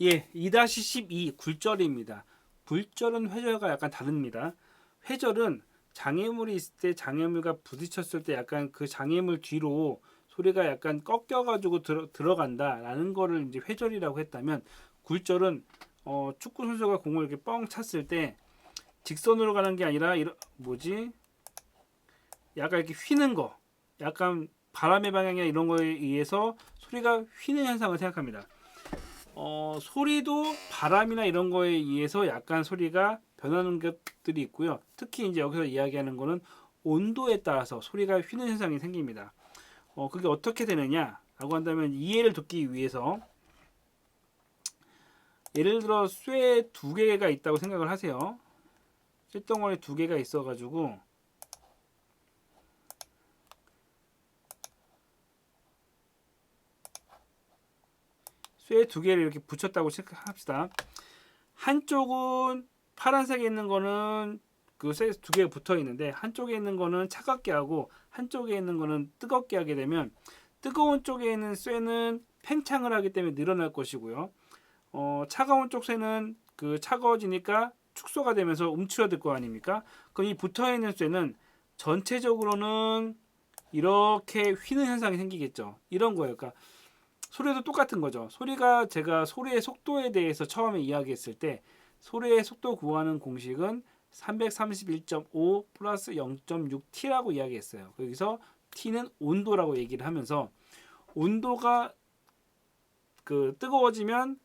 예, 2-12 굴절입니다. 굴절은 회절과 약간 다릅니다. 회절은 장애물이 있을 때 장애물과 부딪혔을 때 약간 그 장애물 뒤로 소리가 약간 꺾여가지고 들어, 들어간다라는 거를 이제 회절이라고 했다면 굴절은 어, 축구 선수가 공을 이렇게 뻥 찼을 때 직선으로 가는 게 아니라 이런 뭐지? 약간 이렇게 휘는 거, 약간 바람의 방향이나 이런 거에 의해서 소리가 휘는 현상을 생각합니다. 어, 소리도 바람이나 이런 거에 의해서 약간 소리가 변하는 것들이 있고요. 특히 이제 여기서 이야기하는 거는 온도에 따라서 소리가 휘는 현상이 생깁니다. 어, 그게 어떻게 되느냐라고 한다면 이해를 돕기 위해서 예를 들어 쇠 두 개가 있다고 생각을 하세요. 쇳덩어리 두 개가 있어가지고 쇠 두 개를 이렇게 붙였다고 생각합시다. 한쪽은 파란색에 있는 거는 그 쇠 두 개가 붙어 있는데 한쪽에 있는 거는 차갑게 하고 한쪽에 있는 거는 뜨겁게 하게 되면 뜨거운 쪽에 있는 쇠는 팽창을 하기 때문에 늘어날 것이고요. 어, 차가운 쪽 쇠는 그 차가워지니까 축소가 되면서 움츠러들 거 아닙니까? 그럼 이 붙어 있는 쇠는 전체적으로는 이렇게 휘는 현상이 생기겠죠. 이런 거예요. 그러니까 소리도 똑같은 거죠. 소리가 제가 소리의 속도에 대해서 처음에 이야기했을 때 소리의 속도 구하는 공식은 331.5 플러스 0.6t라고 이야기했어요. 여기서 t는 온도라고 얘기를 하면서 온도가 그 뜨거워지면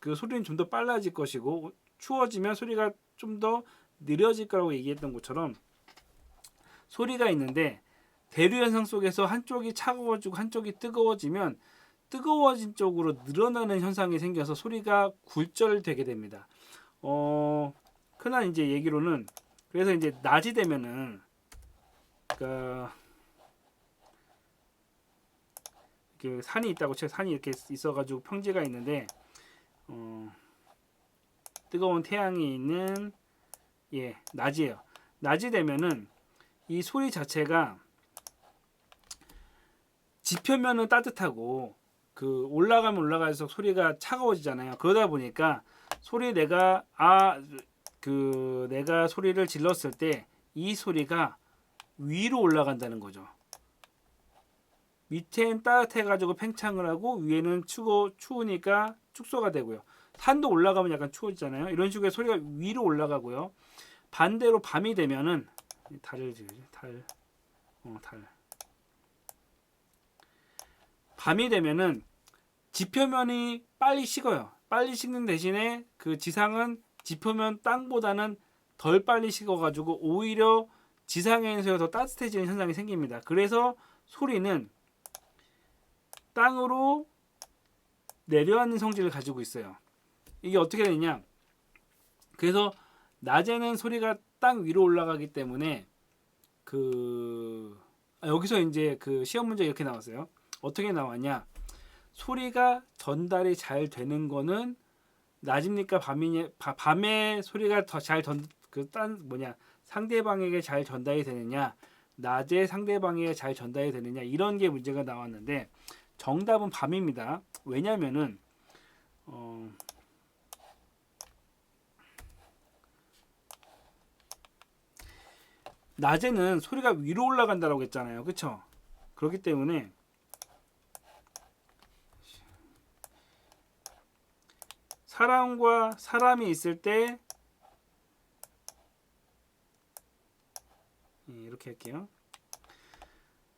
그 소리는 좀 더 빨라질 것이고 추워지면 소리가 좀 더 느려질 거라고 얘기했던 것처럼 소리가 있는데 대류 현상 속에서 한쪽이 차가워지고 한쪽이 뜨거워지면 뜨거워진 쪽으로 늘어나는 현상이 생겨서 소리가 굴절되게 됩니다. 어, 흔한 이제 얘기로는 그래서 이제 낮이 되면은 그러니까 그 산이 있다고 쳐 산이 이렇게 있어가지고 평지가 있는데 어, 뜨거운 태양이 있는 예 낮이에요. 낮이 되면은 이 소리 자체가 지표면은 따뜻하고 그 올라가면 올라갈수록 소리가 차가워지잖아요. 그러다 보니까 소리 내가 아 그 내가 소리를 질렀을 때 이 소리가 위로 올라간다는 거죠. 밑엔 따뜻해가지고 팽창을 하고 위에는 추워 추우니까 축소가 되고요. 산도 올라가면 약간 추워지잖아요. 이런 식의 소리가 위로 올라가고요. 반대로 밤이 되면은 달을 지으죠. 달, 어, 달. 밤이 되면은 지표면이 빨리 식어요. 빨리 식는 대신에 그 지상은 지표면 땅보다는 덜 빨리 식어가지고 오히려 지상에서 더 따뜻해지는 현상이 생깁니다. 그래서 소리는 땅으로 내려앉는 성질을 가지고 있어요. 이게 어떻게 되냐? 그래서 낮에는 소리가 땅 위로 올라가기 때문에 그 아, 여기서 이제 그 시험 문제 이렇게 나왔어요. 어떻게 나왔냐? 소리가 전달이 잘 되는 거는 낮입니까 밤이냐? 바, 밤에 소리가 더 잘전그딴 뭐냐 상대방에게 잘 전달이 되느냐? 낮에 상대방에게 잘 전달이 되느냐? 이런 게 문제가 나왔는데 정답은 밤입니다. 왜냐면은 어, 낮에는 소리가 위로 올라간다라고 했잖아요. 그쵸? 그렇기 때문에 사람과 사람이 있을 때 예, 이렇게 할게요.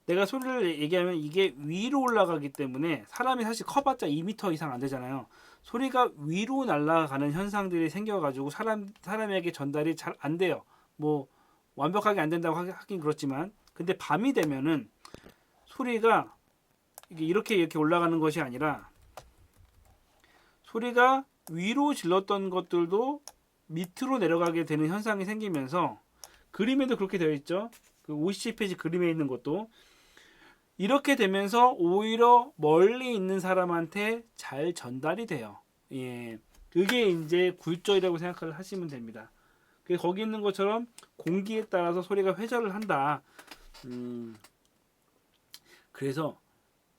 내가 소리를 얘기하면 이게 위로 올라가기 때문에 사람이 사실 커봤자 2m 이상 안 되잖아요. 소리가 위로 날아가는 현상들이 생겨가지고 사람 사람에게 전달이 잘 안 돼요. 뭐 완벽하게 안 된다고 하긴 그렇지만 근데 밤이 되면은 소리가 이렇게 이렇게 올라가는 것이 아니라 소리가 위로 질렀던 것들도 밑으로 내려가게 되는 현상이 생기면서 그림에도 그렇게 되어 있죠. 그 57페이지 그림에 있는 것도 이렇게 되면서 오히려 멀리 있는 사람한테 잘 전달이 돼요. 예. 그게 이제 굴절이라고 생각을 하시면 됩니다. 그 거기 있는 것처럼 공기에 따라서 소리가 회절을 한다. 음, 그래서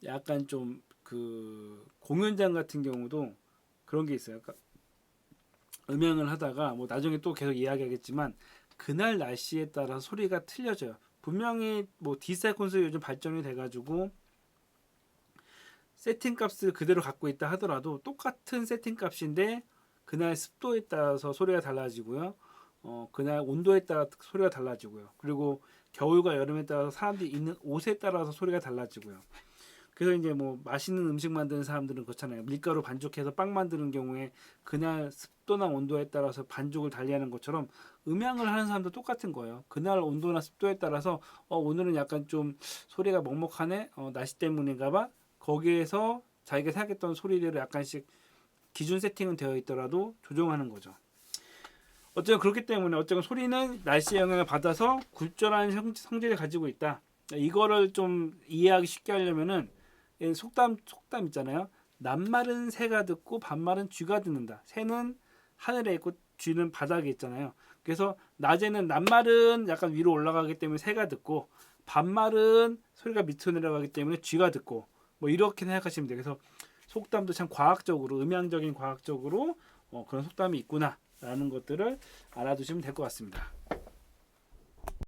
약간 좀 그 공연장 같은 경우도 그런 게 있어요. 그러니까 음향을 하다가 뭐 나중에 또 계속 이야기하겠지만 그날 날씨에 따라 소리가 틀려져요. 분명히 뭐 디사이콘스 요즘 발전이 돼가지고 세팅 값을 그대로 갖고 있다 하더라도 똑같은 세팅 값인데 그날 습도에 따라서 소리가 달라지고요. 어, 그날 온도에 따라 소리가 달라지고요. 그리고 겨울과 여름에 따라서 사람들이 입는 옷에 따라서 소리가 달라지고요. 그래서 이제 뭐 맛있는 음식 만드는 사람들은 그렇잖아요. 밀가루 반죽해서 빵 만드는 경우에 그날 습도나 온도에 따라서 반죽을 달리하는 것처럼 음향을 하는 사람도 똑같은 거예요. 그날 온도나 습도에 따라서 어, 오늘은 약간 좀 소리가 먹먹하네. 어, 날씨 때문인가 봐. 거기에서 자기가 생각했던 소리대로 약간씩 기준 세팅은 되어 있더라도 조정하는 거죠. 어쨌든 그렇기 때문에 어쨌든 소리는 날씨의 영향을 받아서 굴절한 성- 성질을 가지고 있다. 이거를 좀 이해하기 쉽게 하려면은 이 속담 속담 있잖아요. 남말은 새가 듣고 반말은 쥐가 듣는다. 새는 하늘에 있고 쥐는 바닥에 있잖아요. 그래서 낮에는 남말은 약간 위로 올라가기 때문에 새가 듣고 반말은 소리가 밑으로 내려가기 때문에 쥐가 듣고 뭐 이렇게 생각하시면 돼요. 그래서 속담도 참 과학적으로 음향적인 과학적으로 어, 그런 속담이 있구나라는 것들을 알아두시면 될 것 같습니다.